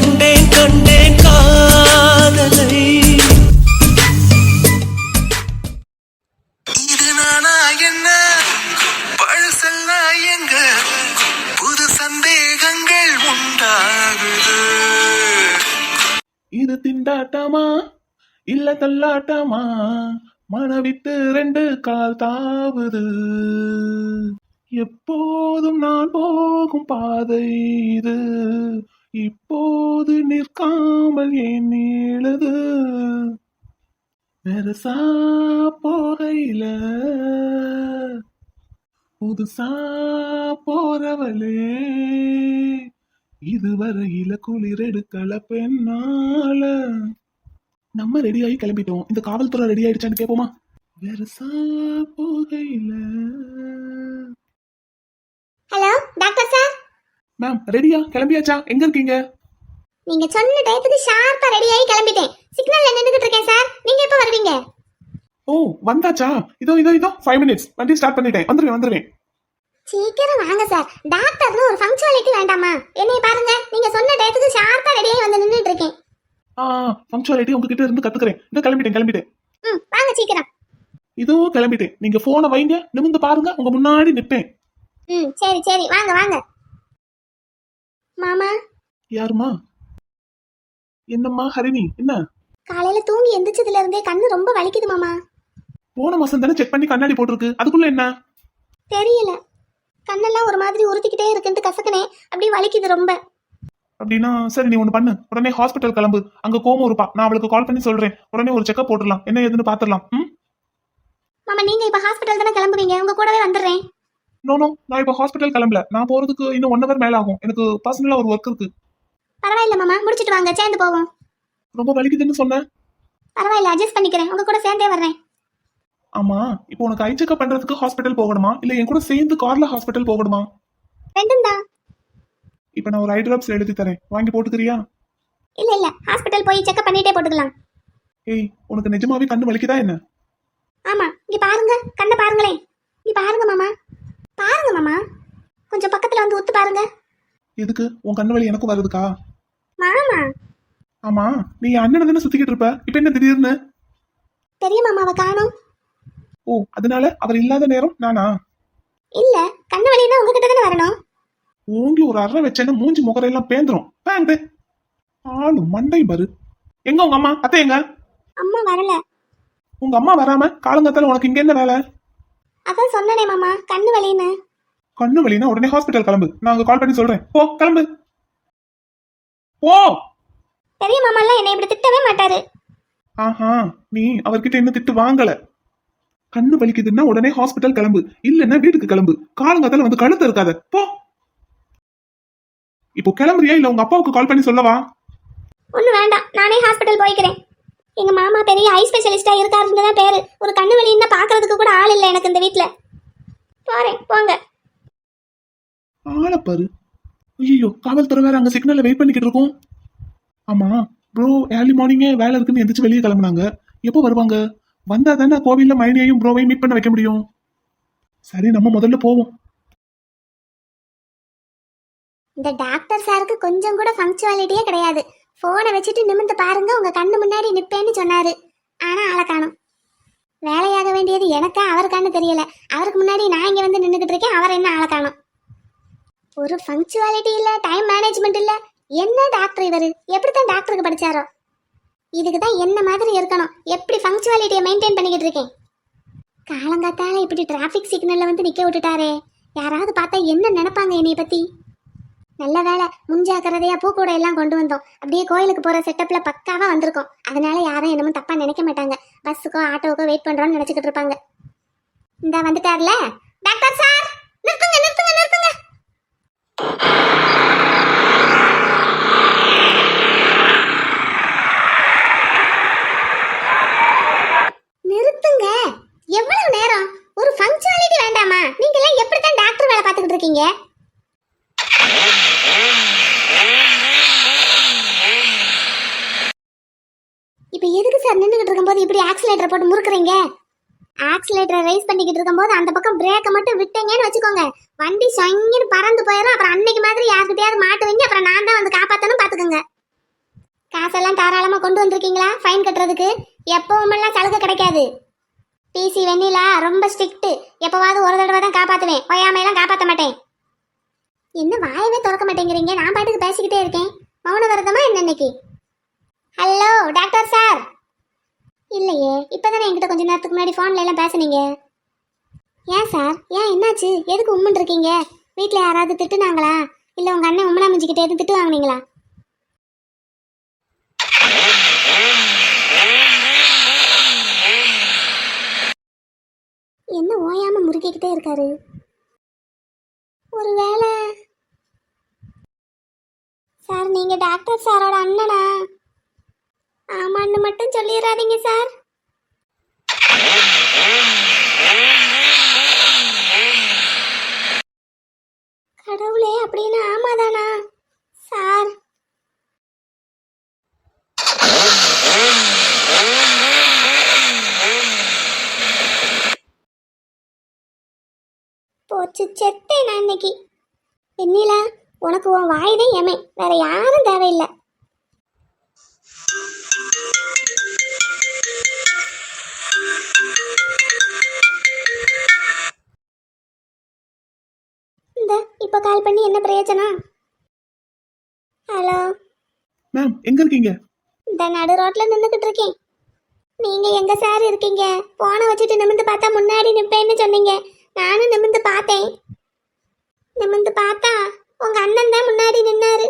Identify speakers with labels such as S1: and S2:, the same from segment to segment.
S1: கண்டேன் கண்டேன் காதலை.
S2: இது நானா என்ன? பழசெல்லாம் எங்க? புது சந்தேகங்கள் உண்டாகுது.
S3: இது திண்டாட்டமா? இல்ல தள்ளாட்டமா? மனவிட்டு ரெண்டு கால் தாவுது. எப்போதும் நான் போகும் பாதை இது. இப்போது நிற்காமல் ஏன் நீளது? பெருசா போகையில புதுசா போறவளே. இதுவரையில குளிர் எடுக்கல பெண்ணால. நம்ம ரெடி ஆகி கிளம்பிட்டோம். இந்த காவல்துறை ரெடி ஆயிடுச்சான்னு கேட்போமா பெருசா போகையில.
S4: ஹலோ டாக்டர் சார்
S3: மேம் ரெடியா கிளம்பியாச்சா? எங்க இருக்கீங்க?
S4: நீங்க சொன்ன டயத்துக்கு ஷார்ப்பா ரெடி ஆகி கிளம்பிட்டேன். சிக்னல்ல நின்னுகிட்டு இருக்கேன் சார் நீங்க எப்ப வருவீங்க?
S3: ஓ வந்தாச்சா? இதோ இதோ இதோ. ஃபைவ் மினிட்ஸ் வண்டி ஸ்டார்ட் பண்ணிட்டேன். வந்துருவேன் வந்துருவேன்.
S4: சீக்கிரம் வாங்க சார் டாக்டர்னு ஒரு ஃபங்க்ஷுவாலிட்டி வேண்டாமா? என்னைய பாருங்க. நீங்க சொன்ன டயத்துக்கு ஷார்ப்பா ரெடி ஆகி வந்து நின்னுட்டு இருக்கேன்.
S3: ஆ பங்க்சுவாலிட்டி உங்ககிட்ட இருந்து கத்துக்கிறேன். இதோ கிளம்பிட்டேன் கிளம்பிட்டேன்.
S4: ம் வாங்க சீக்கிரம்.
S3: இதோ கிளம்பிட்டேன். நீங்க போனை வைங்க. நிமிந்து பாருங்க. உங்க முன்னாடி நிப்பேன்.
S4: ம் சரி சரி. வாங்க வாங்க. மாமா.
S3: யாருமா? என்னம்மா ஹரிணி என்ன?
S4: காலையில தூங்கி எந்திரிச்சதுல இருந்தே கண்ணு ரொம்ப வலிக்குது மாமா.
S3: போன மாசம் தானே செக் பண்ணி கண்ணாடி போட்டிருக்கு. அதுக்குள்ள என்ன?
S4: தெரியல. கண்ணெல்லாம் ஒரு மாதிரி உறுத்திக்கிட்டே இருக்குன்ட்டு கசக்குனே அப்படியே வலிக்குது ரொம்ப.
S3: அப்படின்னா சரி நீ ஒண்ணு பண்ணு. உடனே ஹாஸ்பிட்டல் கிளம்பு. அங்க கோமம் இருப்பா. நான் அவளுக்கு கால் பண்ணி சொல்றேன். உடனே ஒரு செக்அப் போட்டுடலாம். என்ன ஏதுன்னு பாத்துடலாம். ம்?
S4: மாமா நீங்க இப்ப ஹாஸ்பிட்டல் தானே கிளம்புவீங்க. உங்க கூடவே வந்துடுறேன்.
S3: நோ நோ நான் இப்போ ஹாஸ்பிட்டல் கிளம்பல. நான் போறதுக்கு இன்னும் ஒன் ஹவர் மேல ஆகும். எனக்கு பர்சனலா ஒரு ஒர்க் இருக்கு.
S4: பரவாயில்ல மாமா. முடிச்சிட்டு வாங்க. சேர்ந்து போவோம்.
S3: ரொம்ப வலிக்குதுன்னு சொன்னேன்.
S4: பரவாயில்ல அட்ஜஸ்ட் பண்ணிக்கிறேன். உங்க கூட சேர்ந்தே வர்றேன்.
S3: ஆமா இப்போ உனக்கு ஐ செக்அப் பண்றதுக்கு ஹாஸ்பிட்டல் போகணுமா? இல்ல என் கூட சேர்ந்து கார்ல ஹாஸ்பிட்டல் போகணுமா?
S4: ரெண்டும் தான்.
S3: இப்போ நான் ஒரு ஐ டிராப்ஸ் எழுதி தரேன். வாங்கி போட்டுக்கிறியா?
S4: இல்ல இல்ல. ஹாஸ்பிட்டல் போய் செக்அப் பண்ணிட்டே போட்டுக்கலாம்.
S3: ஏய் உனக்கு நிஜமாவே கண்ணு வலிக்குதா என்ன?
S4: ஆமா. இங்க பாருங்க. கண்ணை பாருங்களேன். இங்க பாருங்க மாமா. பாருங்க மாமா. கொஞ்சம் பக்கத்துல வந்து ஒத்து பாருங்க.
S3: எதுக்கு? உன் கண்ணு வலி எனக்கும் வருதுக்கா.
S4: மாமா.
S3: ஆமா நீ அண்ணனை தானே சுத்திக்கிட்டு இருப்ப? இப்போ என்ன திடீர்னு?
S4: பெரிய மாமாவை காணோம்.
S3: ஓ அதனால அவர் இல்லாத நேரம் நானா?
S4: இல்ல கண்ணு வலினா உங்ககிட்ட தானே வரணும்.
S3: ஓங்கி ஒரு அறை வச்சேன்னா மூஞ்சி முகரையெல்லாம் பேந்துரும். பேங்கு ஆளு மண்டை பாரு. எங்க உங்க அம்மா? அத்தை எங்க?
S4: அம்மா வரல.
S3: உங்க அம்மா வராம காலங்கத்தால உனக்கு இங்க என்ன வேலை?
S4: அதான் சொன்னனே மாமா கண்ணு வலின்னு.
S3: கண்ணு வலினா உடனே ஹாஸ்பிட்டல் கிளம்பு. நான் அங்க கால் பண்ணி சொல்றேன். போ கிளம்பு. போ.
S4: பெரிய மாமா எல்லாம் என்னை இப்படி திட்டவே மாட்டாரு.
S3: ஆஹா நீ அவர்கிட்ட என்ன திட்டு வாங்கல. கண்ணு வலிக்குதுன்னா உடனே ஹாஸ்பிட்டல் கிளம்பு. இல்லன்னா வீட்டுக்கு கிளம்பு. காலங்காத்தால வந்து கழுத்து இருக்காத. போ. இப்போ கிளம்புறியா இல்ல உங்க அப்பாவுக்கு கால் பண்ணி சொல்லவா?
S4: ஒன்றும் வேண்டாம். நானே ஹாஸ்பிட்டல் போய்க்கிறேன். எங்க மாமா பெரிய ஐ ஸ்பெஷலிஸ்டா இருக்காருன்னு தான் பேரு. ஒரு கண்ணு வலின்னா பாக்குறதுக்கு கூட ஆள் இல்லை எனக்கு இந்த வீட்ல. போறேன் போங்க.
S3: ஆளப்பாரு ஐயோ காவல்துறை வேற அங்க சிக்னல்ல வெயிட் பண்ணிக்கிட்டு இருக்கோம். ஆமா ப்ரோ ஏர்லி மார்னிங்கே வேலை இருக்குன்னு எந்திரிச்சு வெளியே கிளம்புனாங்க. எப்போ வருவாங்க? வந்தா தானே கோவில்ல மைனியையும் ப்ரோவையும் மீட் பண்ண வைக்க முடியும். சரி நம்ம முதல்ல போவோம்.
S4: இந்த டாக்டர் சாருக்கு கொஞ்சம் கூட ஃபங்க்சுவாலிட்டியே கிடையாது. ஃபோனை வச்சுட்டு நிமிர்ந்து பாருங்க உங்க கண்ணு முன்னாடி நிப்பேன்னு சொன்னாரு. ஆனா ஆளை காணும். வேலையாக வேண்டியது எனக்கா அவருக்கான்னு தெரியல. அவருக்கு முன்னாடி நான் இங்க வந்து நின்றுக்கிட்டு இருக்கேன் அவர் என்ன ஆளை காணும்? ஒரு ஃபங்க்சுவாலிட்டி இல்ல டைம் மேனேஜ்மெண்ட் இல்ல. என்ன டாக்டர் இவரு? எப்படித்தான் டாக்டருக்கு படிச்சாரோ? இதுக்கு தான் என்ன மாதிரி இருக்கணும்? எப்படி ஃபங்க்சுவாலிட்டியை மெயின்டைன் பண்ணிக்கிட்டு இருக்கேன்? காலங்காத்தால இப்படி டிராஃபிக் சிக்னல்ல வந்து நிக்க விட்டுட்டாரே. யாராவது பார்த்தா என்ன நினைப்பாங்க என்னைய பத்தி? நல்ல வேலை முன்ஜாக்கிரதையா பூக்கூடை எல்லாம் கொண்டு வந்தோம். அப்படியே கோயிலுக்கு போற செட்டப்ல பக்காவா வந்திருக்கோம். அதனால யாரும் என்னமோ தப்பா நினைக்க மாட்டாங்க. பஸ்ஸுக்கோ ஆட்டோக்கோ வெயிட் பண்றோம்னு நினைச்சுக்கிட்டு இருப்பாங்க. இந்த வந்துட்டார்ல? டாக்டர் சார் நிறுத்துங்க நிறுத்துங்க நிறுத்துங்க நிறுத்துங்க எவ்வளவு நேரம் ஒரு ஃபங்க்சுவாலிட்டி வேண்டாமா நீங்க எல்லாம் எப்படித்தான் டாக்டர் வேலை பார்த்துக்கிட்டு இருக்கீங்க இப்போ எதுக்கு சார் நின்றுகிட்டு இருக்கும்போது இப்படி ஆக்சிலேட்டர் போட்டு முறுக்குறீங்க ஆக்சிலேட்டரை இருக்கும் போது அந்த பக்கம் பிரேக்கை மட்டும் விட்டீங்கன்னு வச்சுக்கோங்க. வண்டி சொங்கின்னு பறந்து போயிடும் அப்புறம் அன்னைக்கு மாதிரி யார்கிட்டயாவது மாட்டுவீங்க அப்புறம் நான் தான் வந்து காப்பாத்தணும் பாத்துக்கோங்க. காசெல்லாம் தாராளமா கொண்டு வந்திருக்கீங்களா? ஃபைன் கட்டுறதுக்கு. எப்பவுமெல்லாம் சலுகை கிடைக்காது. பிசி வெண்ணிலா ரொம்ப ஸ்ட்ரிக்ட்டு எப்போவாவது ஒரு தடவை தான் காப்பாற்றுவேன் ஒயாமையெல்லாம் காப்பாற்ற மாட்டேன். என்ன வாயவே திறக்க மாட்டேங்கிறீங்க? நான் பாட்டுக்கு பேசிக்கிட்டே இருக்கேன். மௌன விரதமா என்ன இன்னைக்கு? ஹலோ டாக்டர் சார் இல்லையே இப்பதானே என்கிட்ட கொஞ்சம் நேரத்துக்கு முன்னாடி ஃபோன்ல எல்லாம் பேசுனீங்க? ஏன் சார்? ஏன் என்னாச்சு? எதுக்கு உம்முன் இருக்கீங்க? வீட்டில் யாராவது திட்டுனாங்களா? இல்லை உங்கள் அண்ணன் உம்மனா மிஞ்சிக்கிட்டே எதுவும் திட்டு வாங்கினீங்களா? என்ன ஓயாம முறுக்கிக்கிட்டே இருக்காரு? ஒருவேளை சார் நீங்க டாக்டர் சாரோட அண்ணனா? ஆமான்னு மட்டும் சொல்லிடாதீங்க சார். கடவுளே அப்படின்னு ஆமாதானா? சார். போச்சு செத்தேன் நான் இன்னைக்கு. வெண்ணிலா உனக்கு உன் வாய்தான் எமை. வேற யாரும் தேவையில்லை. கால் பண்ணி என்ன பிரயோஜனம்? ஹலோ
S3: மேம் எங்க இருக்கீங்க?
S4: இந்த நடு ரோட்ல நின்றுக்கிட்டு இருக்கேன். நீங்க எங்க சார் இருக்கீங்க? போனை வச்சுட்டு நிமிந்து பார்த்தா முன்னாடி நிப்பேன்னு சொன்னீங்க. நானும் நிமிந்து பார்த்தேன். நிமிந்து பார்த்தா உங்க அண்ணன் தான் முன்னாடி நின்னாரு.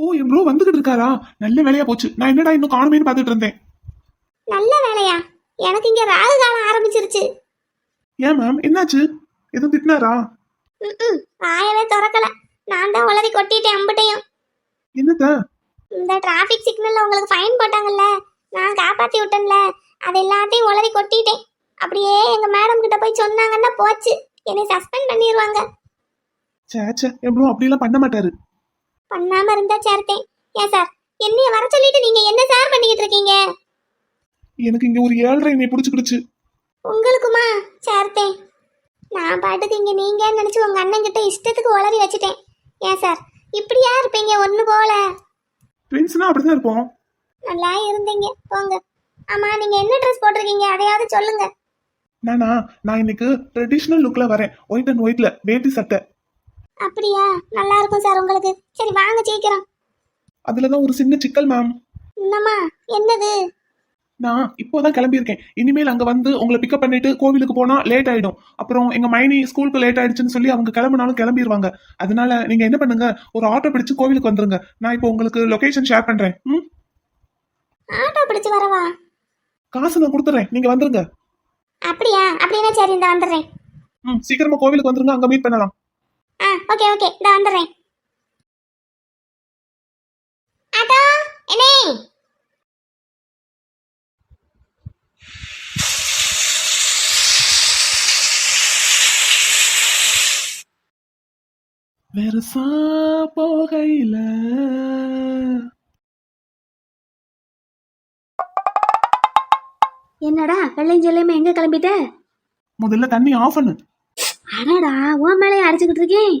S3: ஓ என் ப்ரோ வந்துகிட்டு இருக்காரா? நல்ல வேலையா போச்சு. நான் என்னடா இன்னும் காணுமேன்னு பார்த்துட்டு இருந்தேன்.
S4: நல்ல வேலையா? எனக்கு இங்க ராகு காலம் ஆரம்பிச்சிருச்சு.
S3: ஏன் மேம் என்னாச்சு? எதுவும் திட்டினாரா?
S4: வாயவே திறக்கல. நான் தான் உளறி கொட்டிட்டேன் அம்பிட்டையும்.
S3: என்னத்த?
S4: இந்த டிராஃபிக் சிக்னல்ல உங்களுக்கு ஃபைன் போட்டாங்கல்ல. நான் காப்பாத்தி விட்டேன்ல. அது எல்லாத்தையும் உளறி கொட்டிட்டேன். அப்படியே எங்க மேடம் கிட்ட போய் சொன்னாங்கன்னா போச்சு. என்னை சஸ்பெண்ட் பண்ணிடுவாங்க
S3: சே சே என் ப்ரோ அப்படியெல்லாம் பண்ண மாட்டாரு.
S4: பண்ணாம இருந்தா சேர்த்தேன் ஏன் சார் என்னைய வர சொல்லிட்டு நீங்க என்ன சார் பண்ணிக்கிட்டு இருக்கீங்க?
S3: எனக்கு இங்க ஒரு ஏழரை என்னை பிடிச்சிக்கிடுச்சு.
S4: உங்களுக்குமா? சேர்த்தேன் நான் பாட்டுக்கு இங்க நீங்க நினைச்சு உங்க அண்ணன் கிட்ட இஷ்டத்துக்கு உளறி வச்சுட்டேன். ஏன் சார்? இப்படியா இருப்பீங்க? ஒண்ணு போல.
S3: ட்வின்ஸ்னா அப்படிதான் இருப்போம்.
S4: நல்லா இருந்தீங்க. போங்க. ஆமா நீங்க என்ன ட்ரெஸ் போட்டிருக்கீங்க? அதையாவது சொல்லுங்க.
S3: நானா நான் இன்னைக்கு ட்ரெடிஷ்னல் லுக்ல வரேன். ஒயிட் அண்ட் ஒயிட்ல வேட்டி சட்டை.
S4: அப்படியா? நல்லா இருக்கும் சார் உங்களுக்கு. சரி வாங்க சீக்கிரம்.
S3: அதுலதான் ஒரு சின்ன சிக்கல் மேம்
S4: என்னம்மா? என்னது?
S3: நான் இப்போதான் கிளம்பியிருக்கேன். இனிமேல் அங்க வந்து உங்களை பிக்கப் பண்ணிட்டு கோவிலுக்கு போனா லேட் ஆயிடும். அப்புறம் எங்க மைனி ஸ்கூலுக்கு லேட் ஆயிடுச்சுன்னு சொல்லி அவங்க கிளம்புனாலும் கிளம்பிடுவாங்க அதனால நீங்க என்ன பண்ணுங்க? ஒரு ஆட்டோ பிடிச்சு கோவிலுக்கு வந்துருங்க. நான் இப்போ உங்களுக்கு லொகேஷன் ஷேர் பண்றேன். ம்?
S4: ஆட்டோ பிடிச்சு வரவா?
S3: காசு நான் கொடுத்துறேன். நீங்க வந்துருங்க.
S4: அப்படியா? அப்படின்னா சரி இந்த வந்துடுறேன்.
S3: ம் சீக்கிரமா கோவிலுக்கு வந்துருங்க. அங்க மீட் பண்ணலாம்.
S4: ஆ ஓகே ஓகே இந்த வந்துடுறேன். ஆட்டோ என்னே?
S3: வெறுசா போகையில.
S5: என்னடா வெள்ளைஞ்சொல்லையுமே எங்க கிளம்பிட்ட?
S3: முதல்ல தண்ணி ஆஃப் பண்ணு.
S5: அடடா உன் மேலே அரைச்சுக்கிட்டு இருக்கேன்?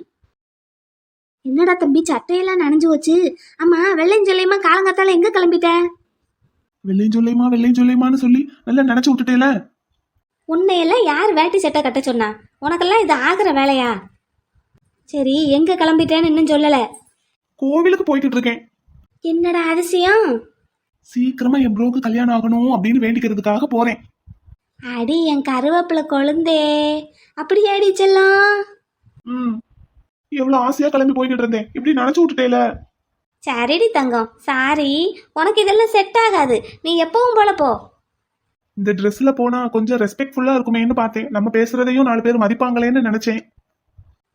S5: என்னடா தம்பி சட்டையெல்லாம் நனைஞ்சு வச்சு ஆமா வெள்ளைஞ்சொல்லையுமா காலங்காத்தால எங்க கிளம்பிட்ட?
S3: வெள்ளையும் சொல்லியுமா வெள்ளையும் சொல்லியுமான்னு சொல்லி நல்லா நினைச்சு விட்டுட்டேல.
S5: உன்னையெல்லாம் யார் வேட்டி சட்டை கட்ட சொன்னா? உனக்கெல்லாம் இது ஆகுற வேலையா? சரி எங்க கிளம்பிட்டேன்னு இன்னும் சொல்லல.
S3: கோவிலுக்கு போய்கிட்டு இருக்கேன்
S5: என்னடா அதிசயம்?
S3: சீக்கிரமா என் ப்ரோக்கு கல்யாணம் ஆகணும் அப்படின்னு வேண்டிக்கிறதுக்காக போறேன்.
S5: அடி என் கருவேப்பிலை கொழுந்தே. அப்படியே அடி செல்லம்?
S3: ம். எவ்வளவு ஆசையா கிளம்பி போய்கிட்டு இருந்தேன். இப்படி நினைச்சு விட்டுட்டேல.
S5: சரிடி தங்கம். சாரி உனக்கு இதெல்லாம் செட் ஆகாது. நீ எப்பவும் போல போ.
S3: இந்த ட்ரெஸ்ல போனா கொஞ்சம் ரெஸ்பெக்ட்ஃபுல்லா இருக்குமேன்னு பார்த்தேன். நம்ம பேசுறதையும் நாலு பேர் மதிப்பாங்களேன்னு நினைச்சேன்.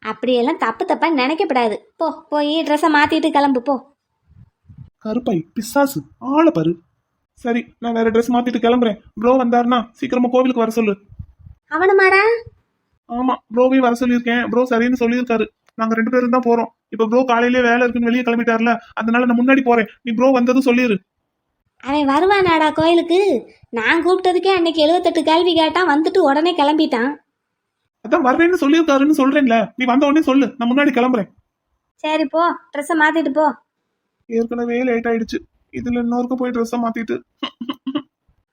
S5: அப்படியெல்லாம் தப்பு தப்பா நினைக்கப்படாது. போ போய் ட்ரெஸ்ஸை மாத்திட்டு கிளம்பு போ.
S3: கருப்பை பிசாசு ஆளை பாரு. சரி நான் வேற ட்ரெஸ் மாத்திட்டு கிளம்புறேன். ப்ரோ வந்தாருன்னா சீக்கிரமா கோவிலுக்கு வர சொல்லு.
S5: அவனுமாடா
S3: ஆமா ப்ரோவையும் வர சொல்லியிருக்கேன். ப்ரோ சரின்னு சொல்லியிருக்காரு. நாங்க ரெண்டு பேரும் தான் போறோம். இப்ப ப்ரோ காலையிலே வேலை இருக்குன்னு வெளியே கிளம்பிட்டார்ல அதனால நான் முன்னாடி போறேன். நீ ப்ரோ வந்ததும் சொல்லிரு.
S5: அவன் வருவானாடா கோயிலுக்கு? நான் கூப்பிட்டதுக்கே அன்னைக்கு எழுபத்தெட்டு கேள்வி கேட்டான் வந்துட்டு உடனே கிளம்பிட்டான்.
S3: அதான் வர்றேன்னு சொல்லியிருக்காருன்னு சொல்றேன்ல. நீ வந்த உடனே சொல்லு. நான் முன்னாடி கிளம்புறேன்.
S5: சரி போ. ட்ரெஸ்ஸை மாத்திட்டு போ.
S3: ஏற்கனவே லேட் ஆயிடுச்சு. இதுல இன்னொருக்க போய் ட்ரெஸ்ஸை மாத்திட்டு.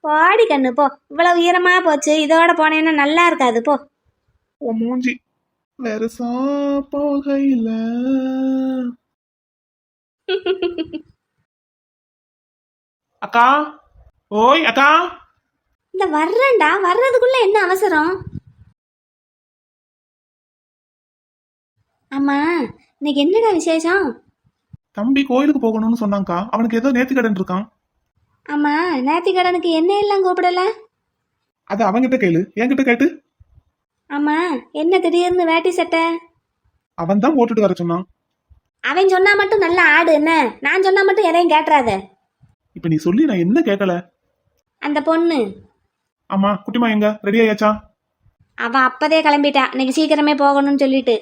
S5: போடி கண்ணு போ. இவ்வளவு ஈரமா போச்சு. இதோட போனேன்னா நல்லா இருக்காது போ.
S3: ஓ மூஞ்சி. வெறுசா போகையில. அக்கா. ஓய் அக்கா.
S5: இந்த வர்றேன்டா. வர்றதுக்குள்ள என்ன அவசரம்? ஆமா இன்னைக்கு என்னடா விசேஷம்?
S3: தம்பி கோயிலுக்கு போகணும்னு சொன்னாங்கக்கா. அவனுக்கு ஏதோ நேர்த்திக்கடன் இருக்கான்.
S5: ஆமா நேத்திக்கடனுக்கு என்ன எல்லாம் கூப்பிடல?
S3: அது அவன்கிட்ட கேளு. என்கிட்ட கேட்டு.
S5: ஆமா என்ன திடீர்னு வேட்டி சட்டை?
S3: அவன் தான் போட்டுட்டு வர சொன்னான்.
S5: அவன் சொன்னா மட்டும் நல்லா ஆடு என்ன? நான் சொன்னா மட்டும் எதையும் கேட்டுறாத
S3: இப்ப நீ சொல்லி நான் என்ன கேட்கல?
S5: அந்த பொண்ணு.
S3: ஆமா குட்டிமா எங்க? ரெடி ஆயாச்சா?
S5: அவ அப்பதே கிளம்பிட்டா. இன்னைக்கு சீக்கிரமே போகணும்னு சொல்லிட்டு.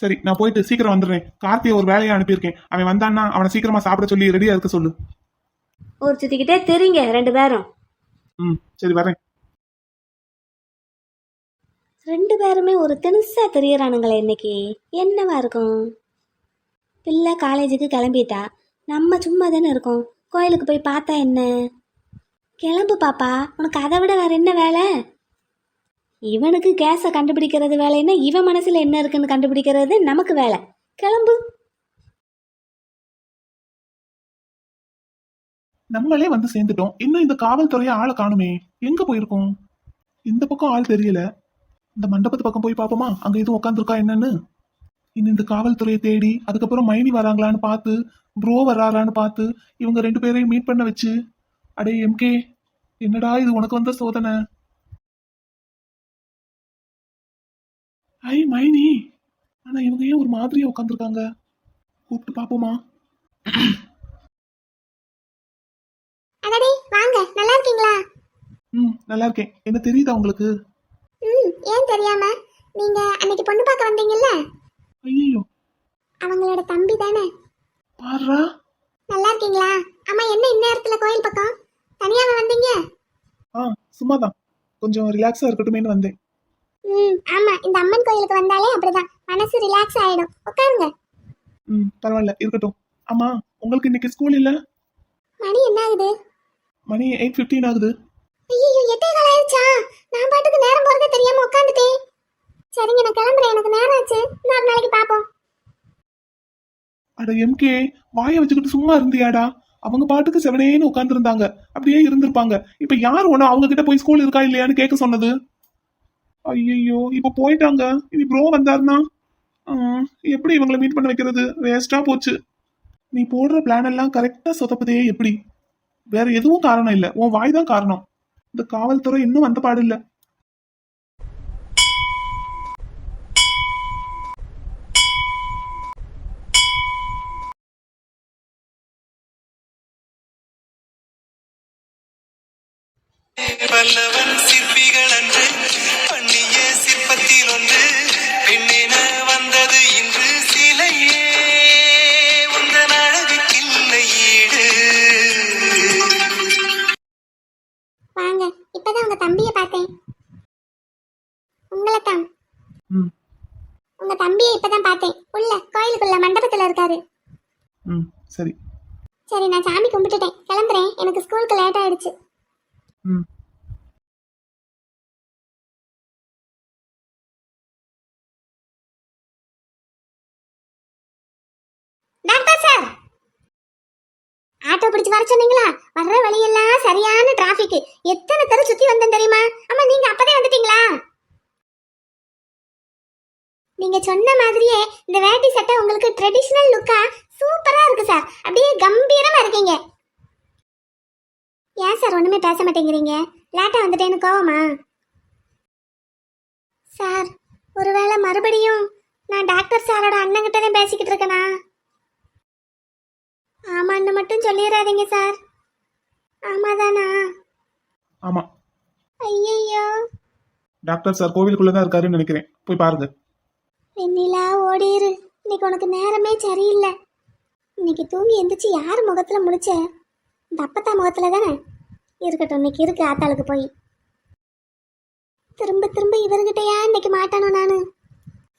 S3: சரி நான் போயிட்டு சீக்கிரம் வந்துடுறேன். கார்த்தியை ஒரு வேலையை அனுப்பியிருக்கேன். அவன் வந்தான்னா அவனை சீக்கிரமா சாப்பிட சொல்லி ரெடியா இருக்க சொல்லு.
S5: ஊர் சுத்திக்கிட்டே தெரியுங்க ரெண்டு பேரும்.
S3: ம் சரி வரேன்.
S5: ரெண்டு பேருமே ஒரு தினுசா தெரியறானுங்களே இன்னைக்கு. என்னவா இருக்கும்? பிள்ளை காலேஜுக்கு கிளம்பிட்டா. நம்ம சும்மா தானே இருக்கோம். கோயிலுக்கு போய் பார்த்தா என்ன? கிளம்பு பாப்பா. உனக்கு அதை விட வேற என்ன வேலை? இவனுக்கு கேஸை கண்டுபிடிக்கிறது வேலைன்னா இவன் மனசில் என்ன இருக்குன்னு கண்டுபிடிக்கிறது நமக்கு வேலை. கிளம்பு.
S3: நம்மளே வந்து சேர்ந்துட்டோம். இன்னும் இந்த காவல்துறையை ஆளை காணுமே. எங்க போயிருக்கோம்? இந்த பக்கம் ஆள் தெரியல. இந்த மண்டபத்து பக்கம் போய் பார்ப்போமா? அங்க எதுவும் உட்காந்துருக்கா என்னன்னு? இன்னும் இந்த காவல்துறையை தேடி அதுக்கப்புறம் மைனி வராங்களான்னு பார்த்து ப்ரோ வராரான்னு பார்த்து இவங்க ரெண்டு பேரையும் மீட் பண்ண வச்சு அடே எம்கே என்னடா இது உனக்கு வந்த சோதனை? ஐ மைனி. ஆனா இவங்க ஏன் ஒரு மாதிரியா உட்காந்துருக்காங்க கூப்பிட்டு பார்ப்போமா
S4: அடடே வாங்க. நல்லா இருக்கீங்களா?
S3: ம் நல்லா இருக்கேன். என்ன தெரியுதா உங்களுக்கு?
S4: ம் ஏன் தெரியாம? நீங்க அன்னைக்கு பொண்ணு பார்க்க வந்தீங்கல்ல?
S3: ஐயோ
S4: அவங்களோட தம்பி தானே?
S3: பாருடா
S4: நல்லா இருக்கீங்களா? ஆமா என்ன இந்நேரத்துல கோயில் பக்கம்? தனியாவே வந்தீங்க?
S3: ஆ சும்மாதான். கொஞ்சம் ரிலாக்ஸா இருக்கட்டுமேனு வந்தேன்.
S4: ம் ஆமா இந்த அம்மன் கோயிலுக்கு வந்தாலே அப்படிதான். மனசு ரிலாக்ஸ் ஆயிடும். உட்காருங்க.
S3: ம் பரவாயில்ல இருக்கட்டும். ஆமா உங்களுக்கு இன்னைக்கு ஸ்கூல் இல்ல?
S4: மணி என்ன ஆகுது
S3: மணி எயிட் ஃபிஃப்டீன் ஆகுது.
S4: ஐயோ எட்டே கால் ஆயிடுச்சா? நான் பாட்டுக்கு நேரம் போறதே தெரியாம உட்காந்துட்டேன். சரிங்க நான் கிளம்புறேன். எனக்கு நேரம் ஆச்சு. இன்னொரு நாளைக்கு பாப்போம்.
S3: அட எம்கே வாயை வச்சுக்கிட்டு சும்மா இருந்தியாடா? அவங்க பாட்டுக்கு செவனேன்னு உட்காந்துருந்தாங்க அப்படியே இருந்திருப்பாங்க. இப்ப யார் ஒண்ணு அவங்க கிட்ட போய் ஸ்கூல் இருக்கா இல்லையான்னு கேட்க சொன்னது? ஐயோ இப்ப போயிட்டாங்க. இனி ப்ரோ வந்தாருன்னா? எப்படி இவங்களை மீட் பண்ண வைக்கிறது? வேஸ்டா போச்சு. நீ போடுற பிளான் எல்லாம் கரெக்டா சொதப்பதே எப்படி? வேற எதுவும் காரணம் இல்ல. உன் வாய் தான் காரணம். இந்த காவல்துறை இன்னும் வந்த பாடு இல்ல.
S4: பல்லவன் உங்களை தான் உங்க தம்பியை இப்பதான் பார்த்தேன். உள்ள கோயிலுக்குள்ள மண்டபத்துல இருக்காரு.
S3: ம் சரி.
S4: சரி நான் சாமி கும்பிட்டுட்டேன். கிளம்புறேன். எனக்கு ஸ்கூலுக்கு லேட் ஆயிடுச்சு.
S3: ம்.
S4: Doctor sir! ஆட்டோ பிடிச்சு வர சொன்னீங்களா? வர்ற வழியெல்லாம் சரியான டிராபிக் எத்தனை தெரு சுத்தி வந்தேன் தெரியுமா? ஆமா நீங்க அப்பதே வந்துட்டீங்களா? நீங்க சொன்ன மாதிரியே இந்த வேட்டி சட்டை உங்களுக்கு ட்ரெடிஷனல் லுக்கா சூப்பரா இருக்கு சார் அப்படியே கம்பீரமா இருக்கீங்க. ஏன் சார் ஒண்ணுமே பேச மாட்டேங்கிறீங்க? லேட்டா வந்துட்டேன்னு கோவமா? சார் ஒருவேளை மறுபடியும் நான் டாக்டர் சாரோட அண்ணங்கிட்ட தான் பேசிக்கிட்டு இருக்கேனா? ஆமான்னு மட்டும் சொல்லிடாதீங்க சார் ஆமாதானா?
S3: ஆமா.
S4: ஐயையோ.
S3: டாக்டர் சார் கோவிலுக்குள்ள தான் இருக்காருன்னு நினைக்கிறேன். போய் பாருங்க.
S4: வெண்ணிலா ஓடிரு இன்னைக்கு உனக்கு நேரமே சரியில்லை. இன்னைக்கு தூங்கி எந்திரிச்சு யார் முகத்தில் முடிச்ச இந்த அப்பத்தா முகத்தில் தானே? இருக்கட்டும் இன்னைக்கு இருக்கு ஆத்தாளுக்கு போய். திரும்ப திரும்ப இவர்கிட்டயா இன்னைக்கு மாட்டானோ நான்?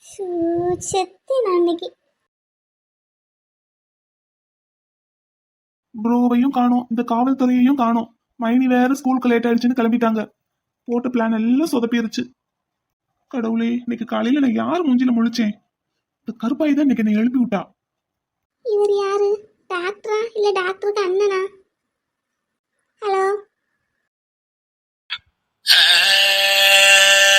S4: ஷூ, நான் இன்னைக்கு.
S3: ப்ரோவையும் காணோம் இந்த காவல்துறையையும் காணோம். மைனி வேற ஸ்கூலுக்கு லேட் ஆயிடுச்சுன்னு கிளம்பிட்டாங்க. போட்டு பிளான் எல்லாம் சொதப்பிருச்சு. கடவுளே இன்னைக்கு காலையில நான் யார் மூஞ்சில முழிச்சேன்? இந்த கருப்பாய் தான் இன்னைக்கு என்னை எழுப்பி விட்டா.
S4: இவர் யாரு? டாக்டரா இல்ல டாக்டருக்கு அண்ணனா? Hello hello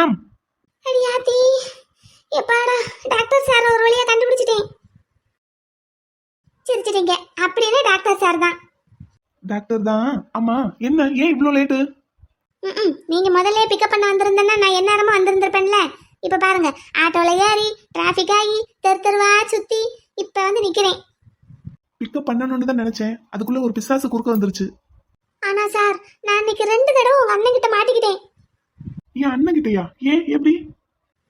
S3: ma'am.
S4: அடியாத்தி எப்பாடா டாக்டர் சார் ஒரு வழியா கண்டுபிடிச்சிட்டேன். சிரிச்சிட்டீங்க. அப்படின்னா டாக்டர் சார் தான்.
S3: டாக்டர் தான்? ஆமா என்ன ஏன் இவ்வளோ லேட்டு
S4: ம் நீங்க முதல்ல பிக்கப் பண்ண வந்திருந்தேன்னா நான் எந்நேரமும் வந்திருந்திருப்பேன்ல. இப்ப பாருங்க ஆட்டோல ஏறி டிராஃபிக் ஆகி தெரு தெருவா சுத்தி இப்ப வந்து நிக்கிறேன்.
S3: பிக்கப் பண்ணணும்னு தான் நினைச்சேன். அதுக்குள்ள ஒரு பிசாசு குறுக்க வந்துருச்சு.
S4: ஆனா சார் நான் இன்னைக்கு ரெண்டு தடவை உங்க அண்ணன் கிட்ட மாட்டிக்கிட்டேன்.
S3: என் அண்ணன் கிட்டயா? ஏன்? எப்படி?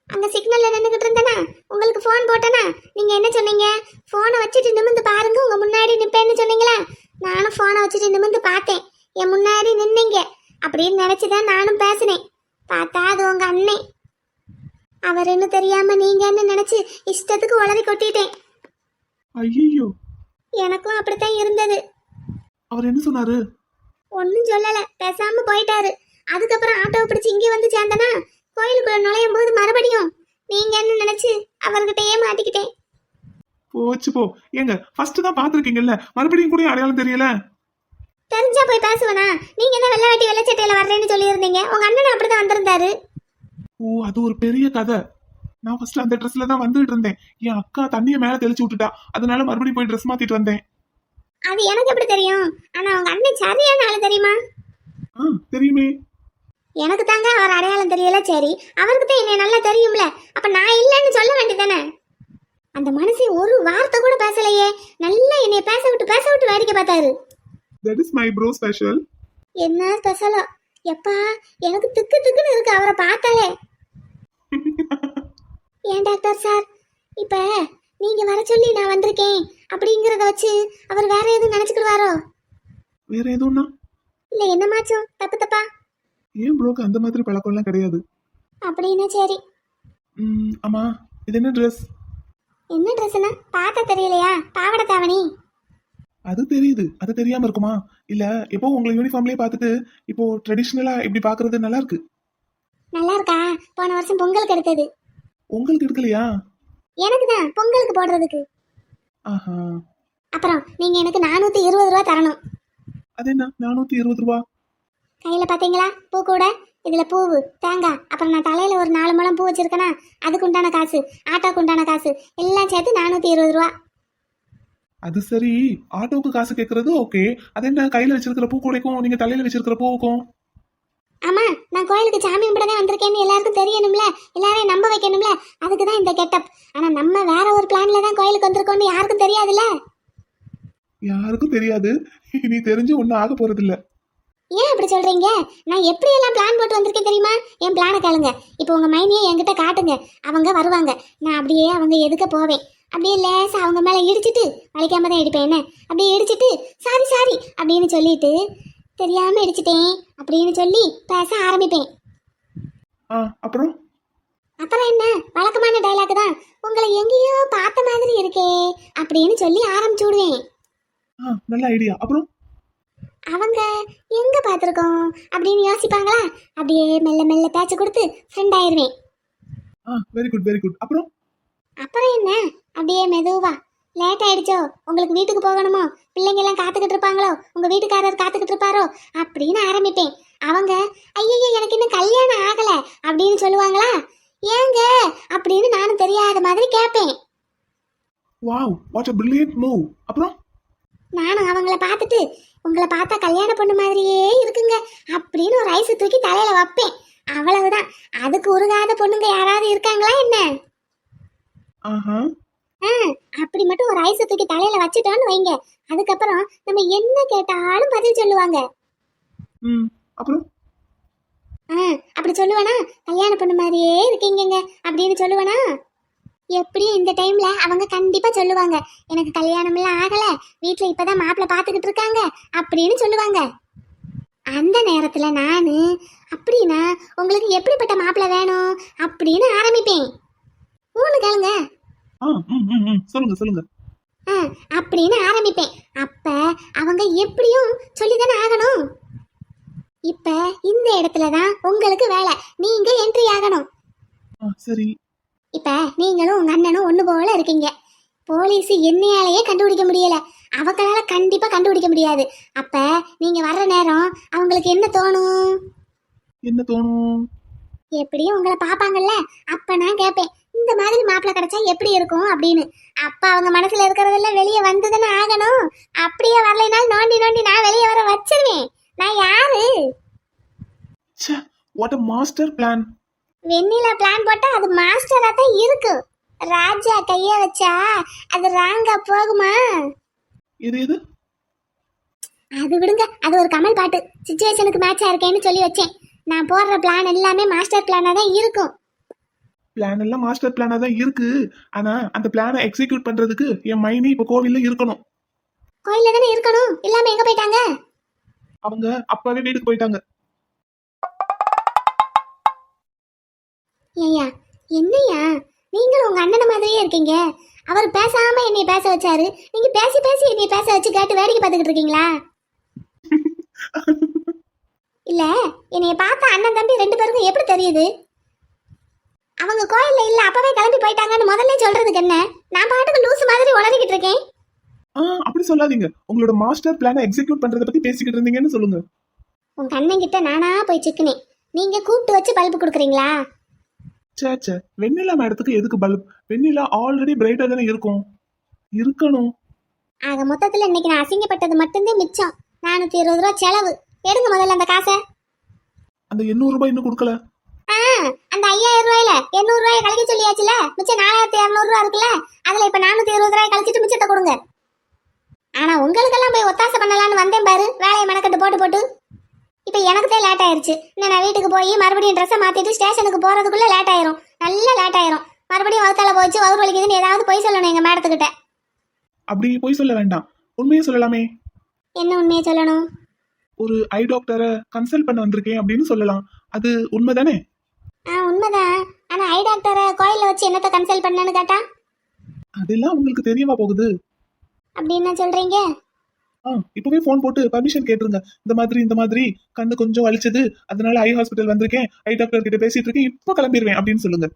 S4: அங்க சிக்னல்ல நின்னுகிட்டு இருந்தேனா? உங்களுக்கு ஃபோன் போட்டேனா? நீங்க என்ன சொன்னீங்க? போனை வச்சுட்டு நிமிந்து பாருங்க உங்க முன்னாடி நிப்பேன்னு சொன்னீங்களா? நானும் போனை வச்சுட்டு நிமிந்து பார்த்தேன். என் முன்னாடி நின்னீங்க. அப்படின்னு நினைச்சுதான் நானும் பேசினேன். பார்த்தா அது உங்க அண்ணன் அவருன்னு தெரியாம நீங்கன்னு நினைச்சு இஷ்டத்துக்கு உளறி கொட்டிட்டேன்.
S3: ஐயோ
S4: எனக்கும் அப்படித்தான் இருந்தது.
S3: அவர் என்ன சொன்னாரு?
S4: ஒன்றும் சொல்லல. பேசாம போயிட்டாரு. அதுக்கப்புறம் ஆட்டோ பிடிச்சு இங்கே வந்து சேர்ந்தனா கோயிலுக்குள்ள நுழையும் போது மறுபடியும் நீங்க என்ன நினைச்சு அவர்கிட்டயே மாட்டிக்கிட்டேன்.
S3: போச்சு போ. ஏங்க ஃபர்ஸ்ட் தான் பாத்திருக்கீங்கல்ல மறுபடியும் கூட அடையாளம் தெரியல?
S4: தெரிஞ்சா போய் பேசுவனா? நீங்க என்ன வெள்ளை வெட்டி வெள்ளச்சட்டையில வர்றேன்னு சொல்லியிருந்தீங்க. உங்க அண்ணன் அப்படிதான் வந்திருந்தாரு.
S3: ஓ அது ஒரு பெரிய கதை. நான் ஃபர்ஸ்ட் அந்த ட்ரெஸ்ல தான் வந்துட்டு இருந்தேன். என் அக்கா தண்ணிய மேல தெளிச்சு விட்டுட்டா. அதனால மறுபடியும் போய் ட்ரெஸ் மாத்திட்டு வந்தேன்.
S4: அது எனக்கு எப்படி தெரியும்? ஆனா உங்க அண்ணன் சரியான ஆளு தெரியுமா?
S3: ஆ தெரியுமே.
S4: எனக்கு தாங்க அவர் அடையாளம் தெரியல சரி. அவருக்கு தான் என்னை நல்லா தெரியும்ல. அப்ப நான் இல்லைன்னு சொல்ல வேண்டியதானே அந்த மனுஷன் ஒரு வார்த்தை கூட பேசலையே. நல்லா என்னை பேச விட்டு பேச விட்டு வேடிக்கை பார்த்தாரு.
S3: That is my bro special
S4: என்ன ஸ்பெஷலோ எப்பா எனக்கு திக்கு திக்குன்னு இருக்கு அவரை பார்த்தாலே. ஏன் டாக்டர் சார்? இப்ப நீங்க வர சொல்லி நான் வந்திருக்கேன். அப்படிங்கறத வச்சு அவர் வேற எதுவும் நினைச்சுக்கிடுவாரோ?
S3: வேற எதுவும்னா?
S4: இல்ல என்னமாச்சும்? தப்பு தப்பா?
S3: ஏன் ப்ரோக்கு அந்த மாதிரி பழக்கம்லாம் கிடையாது?
S4: அப்படின்னா சரி.
S3: ம், ஆமா இது என்ன ட்ரெஸ்
S4: என்ன ட்ரெஸ்னா பார்த்த தெரியலையா? பாவாடை தாவணி.
S3: அது தெரியுது. அது தெரியாம இருக்குமா? இல்ல எப்போ உங்களை யூனிஃபார்ம்லயே பார்த்துட்டு இப்போ ட்ரெடிஷ்னலா இப்படி பாக்குறது நல்லா இருக்கு?
S4: நல்லா இருக்கா? போன வருஷம் பொங்கலுக்கு எடுத்தது.
S3: உங்களுக்கு எடுக்கலையா?
S4: எனக்கு தான் பொங்கலுக்கு போடுறதுக்கு.
S3: ஆஹா.
S4: அப்புறம் நீங்க எனக்கு நானூத்தி இருபது ரூபா தரணும்.
S3: அது என்ன? நானூத்தி இருபது ரூபா?
S4: கையில பாத்தீங்களா? பூ கூட? இதுல பூவு தேங்காய். அப்புறம் நான் தலையில ஒரு நாலு முழம் பூ வச்சிருக்கேனா அதுக்கு உண்டான காசு ஆட்டோக்கு உண்டான காசு. எல்லாம் சேர்த்து நானூத்தி இருபது ரூபா.
S3: அது சரி. ஆட்டோவுக்கு காசு கேட்கறது ஓகே. அது என்ன கையில வச்சிருக்கிற பூ கூடைக்கும் நீங்க தலையில வச்சிருக்கிற பூவுக்கும்?
S4: ஆமா நான் கோயிலுக்கு சாமி கும்பிடவே வந்திருக்கேன்னு எல்லாருக்கும் தெரியணும்ல. எல்லாரையும் நம்ப வைக்கணும்ல. அதுக்கு தான் இந்த கெட்டப். ஆனா நம்ம வேற ஒரு பிளான்ல தான் கோயிலுக்கு வந்திருக்கோம்னு யாருக்கும் தெரியாதுல்ல?
S3: யாருக்கும் தெரியாது. நீ தெரிஞ்சு ஒன்னும் ஆக போறது இல்ல
S4: ஏன் அப்படி சொல்றீங்க? நான் எப்படி எல்லாம் பிளான் போட்டு வந்திருக்கேன் தெரியுமா? என் பிளானை கேளுங்க. இப்போ உங்க மைனியை என்கிட்ட காட்டுங்க. அவங்க வருவாங்க. நான் அப்படியே அவங்க எதுக்க போவேன்? அப்படியே லேசா அவங்க மேல இடிச்சிட்டு வலிக்காம தான் இடிப்பேன். என்ன? அப்படியே இடிச்சிட்டு சாரி சாரி அப்படின்னு சொல்லிட்டு தெரியாம இடிச்சிட்டேன் அப்படின்னு சொல்லி பேச ஆரம்பிப்பேன்.
S3: ஆ அப்புறம்?
S4: அப்புறம் என்ன? வழக்கமான டைலாக் தான். உங்களை எங்கேயோ பார்த்த மாதிரி இருக்கே அப்படின்னு சொல்லி ஆரம்பிச்சு விடுவேன்.
S3: ஆ நல்ல ஐடியா அப்புறம்?
S4: அவங்க எங்க பார்த்துருக்கோம்? அப்படின்னு யோசிப்பாங்களா? அப்படியே மெல்ல மெல்ல பேச்சு கொடுத்து ஃப்ரெண்ட் ஆயிருவேன்.
S3: ஆ வெரி குட் வெரி குட் அப்புறம்?
S4: அப்புறம் என்ன? அப்படியே மெதுவா லேட் ஆயிடுச்சோ? உங்களுக்கு வீட்டுக்கு போகணுமோ? பிள்ளைங்க எல்லாம் காத்துக்கிட்டு இருப்பாங்களோ? உங்க வீட்டுக்காரர் காத்துக்கிட்டு இருப்பாரோ? அப்படின்னு ஆரம்பிப்பேன். அவங்க ஐயோ எனக்கு இன்னும் கல்யாணம் ஆகல அப்படின்னு சொல்லுவாங்களா? ஏங்க? அப்படின்னு நானும் தெரியாத மாதிரி கேட்பேன்.
S3: Wow what a brilliant move அப்புறம்?
S4: நானும் அவங்கள பார்த்துட்டு உங்களை பார்த்தா கல்யாண பொண்ணு மாதிரியே இருக்குங்க. அப்படின்னு ஒரு ஐஸ் தூக்கி தலையில வைப்பேன். அவ்வளவுதான். அதுக்கு உருகாத பொண்ணுங்க யாராவது இருக்காங்களா என்ன? அப்படி மட்டும் ஒரு ஐஸை தூக்கி தலையில வச்சுட்டோன்னு வைங்க. அதுக்கப்புறம் நம்ம என்ன கேட்டாலும் பதில் சொல்லுவாங்க.
S3: ம் அப்புறம்?
S4: ஆ, அப்படி சொல்லுவேனா? கல்யாண பொண்ணு மாதிரியே இருக்கீங்கங்க. அப்படின்னு சொல்லுவேனா? எப்படியும் இந்த டைம்ல அவங்க கண்டிப்பா சொல்லுவாங்க. எனக்கு கல்யாணம் எல்லாம் ஆகல வீட்ல இப்பதான் மாப்பிள்ளை பாத்துக்கிட்டு இருக்காங்க அப்படின்னு சொல்லுவாங்க. அந்த நேரத்துல நானு அப்படின்னா உங்களுக்கு எப்படிப்பட்ட மாப்பிள்ளை வேணும்? அப்படின்னு ஆரம்பிப்பேன். மூணு கேளுங்க.
S3: சொல்லுங்க சொல்லுங்க.
S4: அப்படின்னு ஆரம்பிப்பேன். அப்ப அவங்க எப்படியும் சொல்லிதானே ஆகணும். இப்ப இந்த இடத்துல தான் உங்களுக்கு வேலை. நீங்க என்ட்ரி ஆகணும்.
S3: சரி.
S4: இப்ப நீங்களும் உங்க அண்ணனும் ஒண்ணு போல இருக்கீங்க. போலீஸ் என்னையாலேயே கண்டுபிடிக்க முடியல. அவங்களால கண்டிப்பா கண்டுபிடிக்க முடியாது. அப்ப நீங்க வர்ற நேரம் அவங்களுக்கு என்ன தோணும்?
S3: என்ன தோணும்?
S4: எப்படியும் உங்களை பாப்பாங்கல்ல அப்ப நான் கேட்பேன் இந்த மாதிரி மாப்பிள்ளை கிடைச்சா எப்படி இருக்கும் அப்படின்னு. அப்ப அவங்க மனசுல இருக்கிறதெல்லாம் வெளியே வந்துதானே ஆகணும். அப்படியே வரலைனாலும் நோண்டி நோண்டி நான் வெளியே வர வச்சிருவேன். நான் யாரு?
S3: What a master plan
S4: Vennila plan போட்டா அது மாஸ்டரா தான் இருக்கு. ராஜா கைய வச்சா அது ராங்கா போகுமா?
S3: இது இது?
S4: அது விடுங்க அது ஒரு கமல் பாட்டு. சுச்சுவேஷனுக்கு மேட்சா இருக்கேன்னு சொல்லி வச்சேன். நான் போடுற பிளான் எல்லாமே மாஸ்டர் பிளானா தான் இருக்கும்.
S3: பிளான் எல்லாம் மாஸ்டர் பிளானா தான் இருக்கு. ஆனா அந்த பிளானை எக்ஸிக்யூட் பண்றதுக்கு என் மைனி இப்ப கோவில்ல இருக்கணும்.
S4: கோயில்ல தானே இருக்கணும்? இல்லாம எங்க போயிட்டாங்க?
S3: அவங்க அப்பாவே வீட்டுக்கு போயிட்டாங்க.
S4: ஏய்யா என்னய்யா? நீங்களும் உங்க அண்ணன மாதிரியே இருக்கீங்க. அவர் பேசாம என்னை பேச வச்சாரு. நீங்க பேசி பேசி என்னை பேச வச்சு கேட்டு வேடிக்கை பார்த்துக்கிட்டு இருக்கீங்களா? இல்ல என்னைய பார்த்த அண்ணன் தம்பி ரெண்டு பேருக்கும் எப்படி தெரியுது? அவங்க கோயில்ல இல்ல அப்பவே கிளம்பி போயிட்டாங்கன்னு முதல்ல சொல்றதுக்கு என்ன? நான் பாட்டுக்கு லூசு மாதிரி உளறிக்கிட்டு இருக்கேன்.
S3: ஆ அப்படி சொல்லாதீங்க. உங்களோட மாஸ்டர் பிளானை எக்ஸிக்யூட் பண்றத பத்தி பேசிக்கிட்டு இருந்தீங்கன்னு சொல்லுங்க.
S4: உங்க அண்ணன் கிட்ட நானா போய் சிக்கினேன். நீங்க கூப்பிட்டு வச்சு பல்பு கொடுக்குறீங்களா?
S3: ச்சே ச்சே. வெண்ணிலா மேடத்துக்கு எதுக்கு பல்ப் வெண்ணிலா ஆல்ரெடி பிரைட்டா தானே இருக்கும். இருக்கணும்.
S4: ஆக மொத்தத்துல இன்னைக்கு நான் அசிங்கப்பட்டது மட்டும்தான் மிச்சம். நானூத்தி இருபது ரூபா செலவு. எடுங்க முதல்ல அந்த காசை.
S3: அந்த எண்ணூறு ரூபாய் இன்னும் கொடுக்கல.
S4: ஆ, அந்த ஐயாயிரம் ரூபாயில எண்ணூறு ரூபாய் கழிக்க சொல்லியாச்சுல? மிச்சம் நாலாயிரத்தி இரநூறு ரூபா இருக்குல்ல? அதுல இப்ப நானூத்தி இருபது ரூபாய் கழிச்சிட்டு மிச்சத்தை கொடுங்க. ஆனா உங்களுக்கெல்லாம் போய் ஒத்தாசை பண்ணலாம்னு வந்தேன் பாரு. வேலையை மெனக்கட்டு போட்டு போட்டு. இப்ப எனக்கு தான் லேட் ஆயிருச்சு நான் வீட்டுக்கு போய் மறுபடியும் ட்ரெஸ்ஸை மாத்திட்டு ஸ்டேஷனுக்கு போறதுக்குள்ள லேட் ஆயிரும். நல்லா லேட் ஆயிரும். மறுபடியும் வகுத்தால போச்சு வகுறு வலிக்குதுன்னு ஏதாவது போய் சொல்லணும் எங்க மேடத்துக்கிட்ட
S3: அப்படி போய் சொல்ல வேண்டாம். உண்மையை சொல்லலாமே.
S4: என்ன உண்மையை சொல்லணும்?
S3: ஒரு ஐ டாக்டரை கன்சல்ட் பண்ண வந்திருக்கேன் அப்படின்னு சொல்லலாம். அது உண்மைதானே
S4: ஆ உண்மைதான். ஆனா ஐ டாக்டரை கோயில்ல வச்சு என்னத்த கன்சல்ட் பண்ணேன்னு கேட்டா?
S3: அதெல்லாம் உங்களுக்கு தெரியவா போகுது?
S4: அப்படி என்ன சொல்றீங்க?
S3: ஆ இப்பவே ஃபோன் போட்டு பர்மிஷன் கேட்டுருங்க. இந்த மாதிரி இந்த மாதிரி கண்ணு கொஞ்சம் வலிச்சது அதனால ஐ ஹாஸ்பிட்டல் வந்திருக்கேன். ஐ டாக்டர் கிட்ட பேசிட்டு இருக்கேன். இப்போ கிளம்பிடுவேன் அப்படின்னு சொல்லுங்க.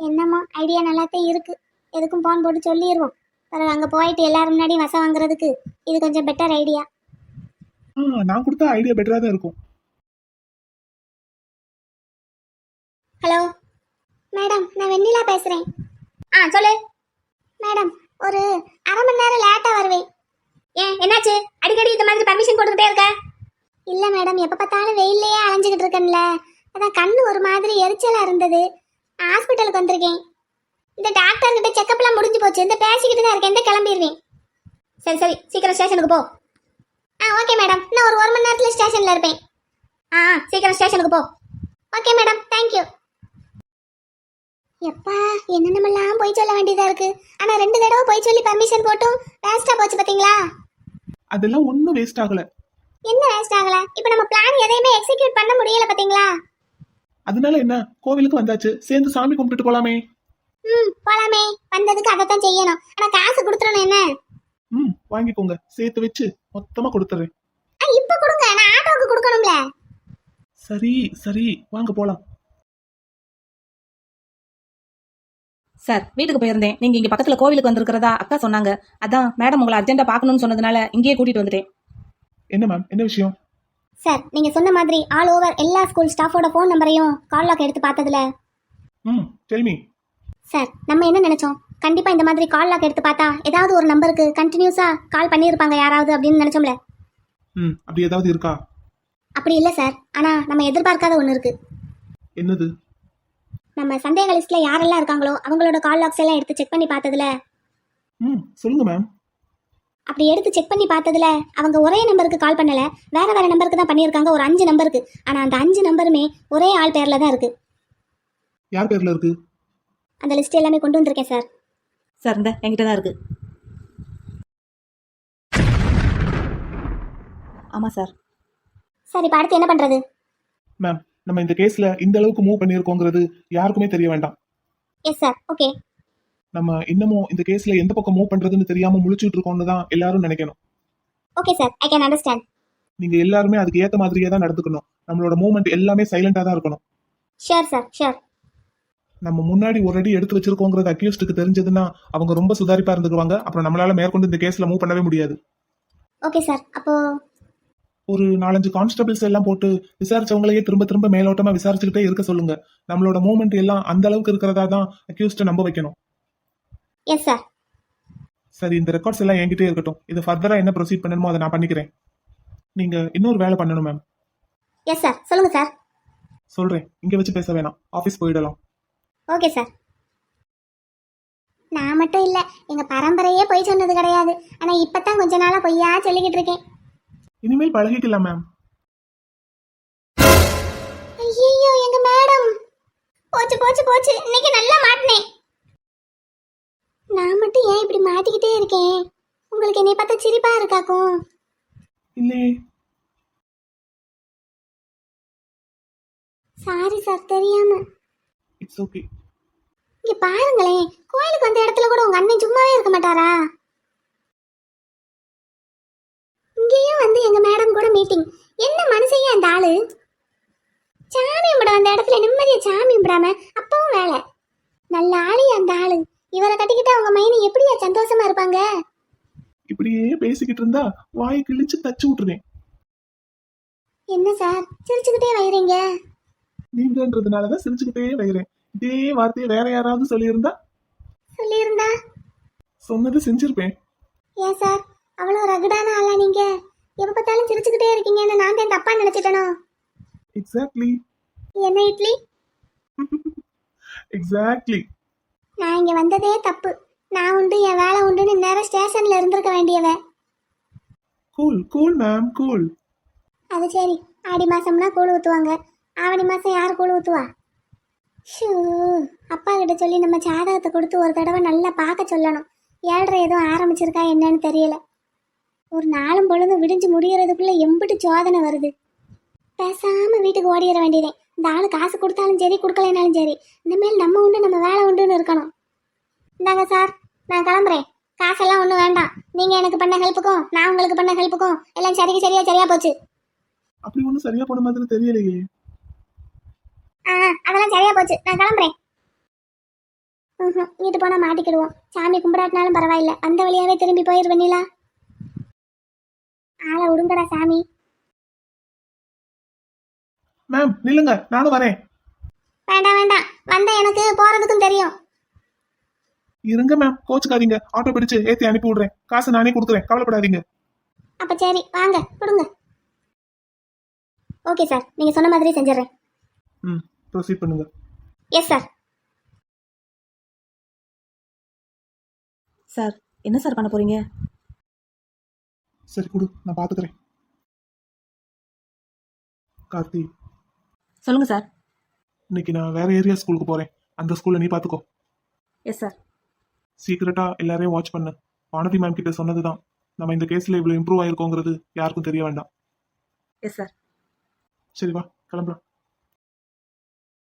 S4: என்னமோ ஐடியா நல்லாத்தான் இருக்கு. எதுக்கும் போன் போட்டு சொல்லிடுவோம் பிறகு அங்கே போயிட்டு எல்லாரும் முன்னாடி வசம் வாங்குறதுக்கு இது கொஞ்சம் பெட்டர் ஐடியா
S3: ஆ நான் கொடுத்த ஐடியா பெட்டரா தான் இருக்கும்.
S4: ஹலோ மேடம் நான் வெண்ணிலா பேசுகிறேன் ஆ சொல்லு. மேடம் ஒரு அரை மணி நேரம் லேட்டாக வருவேன். ஏன் என்னாச்சு? அடிக்கடி இந்த மாதிரி பர்மிஷன் கொடுத்துட்டே இருக்க? இல்லை மேடம் எப்போ பார்த்தாலும் வெயில்லையே அலைஞ்சிக்கிட்டு இருக்கேன்ல. அதான் கண்ணு ஒரு மாதிரி எரிச்சலாக இருந்தது. ஹாஸ்பிட்டலுக்கு வந்திருக்கேன். இந்த டாக்டர் கிட்ட செக்கப்லாம் முடிஞ்சு போச்சு. இந்த பேசிக்கிட்டு தான் இருக்கேன். இந்த கிளம்பிடுவேன். சரி சரி. சீக்கிரம் ஸ்டேஷனுக்கு போ. Ah okay madam. இன்னும் ஒரு ஒரு மணி நேரத்தில் ஸ்டேஷனில் இருப்பேன். ஆ ஆ, சீக்கிரம் ஸ்டேஷனுக்கு போ. Okay madam. தேங்க்யூ எப்பா என்னென்னமெல்லாம் போய் சொல்ல வேண்டியதா இருக்கு? ஆனா ரெண்டு தடவை போய் சொல்லி பர்மிஷன் போட்டும் வேஸ்டா போச்சு பாத்தீங்களா?
S3: அதெல்லாம் ஒன்றும் வேஸ்ட் ஆகல.
S4: என்ன வேஸ்ட் ஆகல? இப்போ நம்ம பிளான் எதையுமே எக்ஸிக்யூட் பண்ண முடியல பாத்தீங்களா?
S3: அதனால என்ன? கோவிலுக்கு வந்தாச்சு. சேர்ந்து சாமி கும்பிட்டுட்டு போலாமே.
S4: ம் போலாமே. வந்ததுக்கு அதை தான் செய்யணும். ஆனா காசு கொடுத்துடணும் என்ன?
S3: ம் வாங்கிக்கோங்க. சேர்த்து வச்சு மொத்தமா கொடுத்துறேன்.
S4: இப்ப கொடுங்க. நான் ஆட்டோவுக்கு கொடுக்கணும்ல.
S3: சரி சரி. வாங்க போலாம்.
S6: சார் வீட்டுக்கு போயிருந்தேன். நீங்க இங்க பக்கத்துல கோவிலுக்கு வந்திருக்கிறதா அக்கா சொன்னாங்க. அதான் மேடம் உங்களை அர்ஜென்ட்டா பார்க்கணும்னு சொன்னதுனால இங்கேயே கூட்டிட்டு வந்துட்டேன்.
S3: என்ன மேம் என்ன விஷயம்?
S4: சார் நீங்க சொன்ன மாதிரி ஆல் ஓவர் எல்லா ஸ்கூல் ஸ்டாஃபோட ஃபோன் நம்பரையும் கால் லாக் எடுத்து பார்த்ததுல.
S3: ம் டெல்மி
S4: சார் நம்ம என்ன நினைச்சோம்? கண்டிப்பா இந்த மாதிரி கால் லாக் எடுத்து பார்த்தா ஏதாவது ஒரு நம்பருக்கு கண்டினியூஸா கால் பண்ணியிருப்பாங்க யாராவது அப்படின்னு நினைச்சோம்ல.
S3: ம் அப்படி ஏதாவது இருக்கா?
S4: அப்படி இல்லை சார். ஆனா நம்ம எதிர்பார்க்காத ஒன்று இருக்கு.
S3: என்னது?
S4: நம்ம சந்தேக லிஸ்ட்ல யாரெல்லாம் இருக்காங்களோ அவங்களோட கால் லாக்ஸ் எல்லாம் எடுத்து செக் பண்ணி பார்த்ததுல.
S3: ம் சொல்லுங்க மேம்
S4: அப்படி எடுத்து செக் பண்ணி பார்த்ததுல அவங்க ஒரே நம்பருக்கு கால் பண்ணல. வேற வேற நம்பருக்கு தான் பண்ணியிருக்காங்க. ஒரு அஞ்சு நம்பருக்கு ஆனா அந்த அஞ்சு நம்பருமே ஒரே ஆள் பேர்ல தான் இருக்கு.
S3: யார் பேர்ல இருக்கு?
S4: அந்த லிஸ்ட் எல்லாமே கொண்டு வந்திருக்கேன் சார்
S6: சார் இந்த என்கிட்ட தான் இருக்கு. ஆமாம் சார்
S4: சரி இப்போ அடுத்து என்ன பண்றது?
S3: மேம் நம்ம இந்த கேஸ்ல இந்த அளவுக்கு மூவ் பண்ணியிருக்கோங்கிறது யாருக்குமே தெரிய வேண்டாம்.
S4: எஸ் சார் ஓகே
S3: நம்ம இன்னமும் இந்த கேஸ்ல எந்த பக்கம் மூவ் பண்றதுன்னு தெரியாம முழிச்சுட்டு இருக்கோம்னு தான் எல்லாரும் நினைக்கணும்.
S4: Okay sir I can understand
S3: நீங்க எல்லாருமே அதுக்கு ஏத்த மாதிரியே தான் நடந்துக்கணும். நம்மளோட மூவ்மெண்ட் எல்லாமே சைலண்டா தான் இருக்கணும்.
S4: ஷியோர் சார் ஷியோர்
S3: நம்ம முன்னாடி ஒரு அடி எடுத்து வச்சிருக்கோங்கிறது அக்யூஸ்டுக்கு தெரிஞ்சதுன்னா அவங்க ரொம்ப சுதாரிப்பா இருந்துக்குவாங்க. அப்புறம் நம்மளால மேற்கொண்டு இந்த கேஸ்ல மூவ் பண்ணவே முடியாது.
S4: ஓகே சார் அப்போ
S3: ஒரு நாலஞ்சு கான்ஸ்டபிள்ஸ் எல்லாம் போட்டு விசாரிச்சவங்களையே திரும்ப திரும்ப மேலோட்டமா விசாரிச்சுக்கிட்டே இருக்க சொல்லுங்க. நம்மளோட மூவ்மெண்ட் எல்லாம் அந்த அளவுக்கு இருக்கிறதா தான் அக்யூஸ்ட நம்ப வைக்கணும்.
S4: எஸ் சார்
S3: சரி இந்த ரெக்கார்ட்ஸ் எல்லாம் என்கிட்டே இருக்கட்டும். இது ஃபர்தரா என்ன ப்ரொசீட் பண்ணணுமோ அதை நான் பண்ணிக்கிறேன். நீங்க இன்னொரு வேலை பண்ணணும் மேம்
S4: எஸ் சார் சொல்லுங்க சார்
S3: சொல்றேன். இங்க வச்சு பேச வேணாம். ஆபீஸ் போயிடலாம்.
S4: ஓகே சார் நான் மட்டும் இல்லை எங்கள் பரம்பரையே பொய் சொன்னது கிடையாது. ஆனால் இப்போ தான் கொஞ்ச நாளாக பொய்யா சொல்லிக்கிட்டு இருக்கேன்.
S3: இனிமேல் பழகிக்கலாம் மேம்
S4: ஐயோ எங்க மேடம் போச்சு போச்சு போச்சு. இன்னைக்கு நல்லா மாட்டினேன். நான் மட்டும் ஏன் இப்படி மாட்டிக்கிட்டே இருக்கேன்? உங்களுக்கு என்னை பார்த்தா சிரிப்பா இருக்காக்கும்
S3: இல்லையே.
S4: சாரி சார் தெரியாம.
S3: இட்ஸ் ஓகே
S4: இங்க பாருங்களேன். கோயிலுக்கு வந்த இடத்துல கூட உங்க அண்ணன் சும்மாவே இருக்க மாட்டாரா? இங்கேயும் வந்து எங்க மேடம் கூட மீட்டிங் என்ன மனுஷையா அந்த ஆளு? சாமி கும்பிட வந்த இடத்துல நிம்மதியா சாமி கும்பிடாம அப்பவும் வேலை. நல்ல ஆளு அந்த ஆளு. இவரை கட்டிக்கிட்டு அவங்க மைனி எப்படியா சந்தோஷமா இருப்பாங்க?
S3: இப்படியே பேசிக்கிட்டு இருந்தா வாயை கிழிச்சு தச்சு விட்டுருவேன்.
S4: என்ன சார்? சிரிச்சுக்கிட்டே வைறீங்க
S3: நீங்கன்றதுனாலதான் சிரிச்சுக்கிட்டே வைகிறேன் இதே வார்த்தையை வேற யாராவது சொல்லியிருந்தா?
S4: சொல்லியிருந்தா?
S3: சொன்னது செஞ்சிருப்பேன்.
S4: ஏன் சார்? அவ்வளோ ரகுடான ஆளா நீங்க? எப்ப பார்த்தாலும் சிரிச்சுக்கிட்டே இருக்கீங்கன்னு நான் தான் தப்பா நினைச்சிட்டனோ?
S3: எக்ஸாக்ட்லி
S4: என்ன இட்லி?
S3: எக்ஸாக்ட்லி
S4: நான் இங்க வந்ததே தப்பு. நான் உண்டு என் வேலை உண்டுன்னு நேரம் ஸ்டேஷன்ல இருந்திருக்க வேண்டியவ
S3: கூல் கூல் மேம் கூல்
S4: அது சரி. ஆடி மாசம்னா கூழ் ஊத்துவாங்க. ஆவணி மாசம் யார் கூழ் ஊத்துவா? ஷூ. அப்பா கிட்ட சொல்லி நம்ம ஜாதகத்தை கொடுத்து ஒரு தடவை நல்லா பார்க்க சொல்லணும். ஏழ்ரை எதுவும் ஆரம்பிச்சிருக்கா என்னன்னு தெரியல. ஒரு நாளும் பொழுதும் விடிஞ்சு முடியறதுக்குள்ள எம்பிட்டு சோதனை வருது. பேசாம வீட்டுக்கு ஓடிட வேண்டியதே. இந்த ஆளு காசு கொடுத்தாலும் சரி கொடுக்கலைனாலும் சரி இனிமேல் நம்ம உண்டு நம்ம வேலை உண்டுன்னு இருக்கணும். இந்தாங்க சார் நான் கிளம்புறேன். காசெல்லாம் ஒன்றும் வேண்டாம். நீங்க எனக்கு பண்ண ஹெல்ப்புக்கும் நான் உங்களுக்கு பண்ண ஹெல்ப்புக்கும் எல்லாம் சரிக்கு சரியா சரியா போச்சு.
S3: அப்படி ஒண்ணும் சரியா போன மாதிரி தெரியலையே.
S4: ஆ அதெல்லாம் சரியா போச்சு. நான் கிளம்புறேன். ம்ஹும், இங்கிட்டு போனா மாட்டிக்கிடுவோம். சாமி கும்பிடாட்டினாலும் பரவாயில்ல. அந்த வழியாவே திரும்பி போயிருவீங்களா ஆளை விடுங்கடா சாமி.
S3: மேம் நில்லுங்க நானும் வரேன்.
S4: வேண்டாம் வேண்டாம். வந்த எனக்கு போறதுக்கும் தெரியும்.
S3: இருங்க மேம் கோச்சுக்காதீங்க. ஆட்டோ பிடிச்சு ஏத்தி அனுப்பி விடுறேன். காசு நானே கொடுக்குறேன் கவலைப்படாதீங்க.
S4: அப்ப சரி வாங்க கொடுங்க. ஓகே சார் நீங்க சொன்ன மாதிரி செஞ்சிடுறேன்.
S3: ம் ப்ரொசீட் பண்ணுங்க.
S4: எஸ் சார்
S6: சார் என்ன சார் பண்ண போறீங்க?
S3: சரி கொடு நான் பாத்துக்கிறேன் கார்த்தி.
S6: சொல்லுங்க சார்.
S3: இன்னைக்கு நான் வேற ஏரியா ஸ்கூலுக்கு போறேன். அந்த ஸ்கூல்ல நீ பாத்துக்கோ
S6: எஸ் சார்
S3: சீக்கிரட்டா எல்லாரையும் வாட்ச் பண்ணு. வானதி மேம் கிட்ட சொன்னதுதான். நம்ம இந்த கேஸ்ல இவ்வளவு இம்ப்ரூவ் ஆயிருக்கோங்கிறது யாருக்கும் தெரிய வேண்டாம்.
S6: எஸ் சார்
S3: சரி வா கிளம்பலாம்.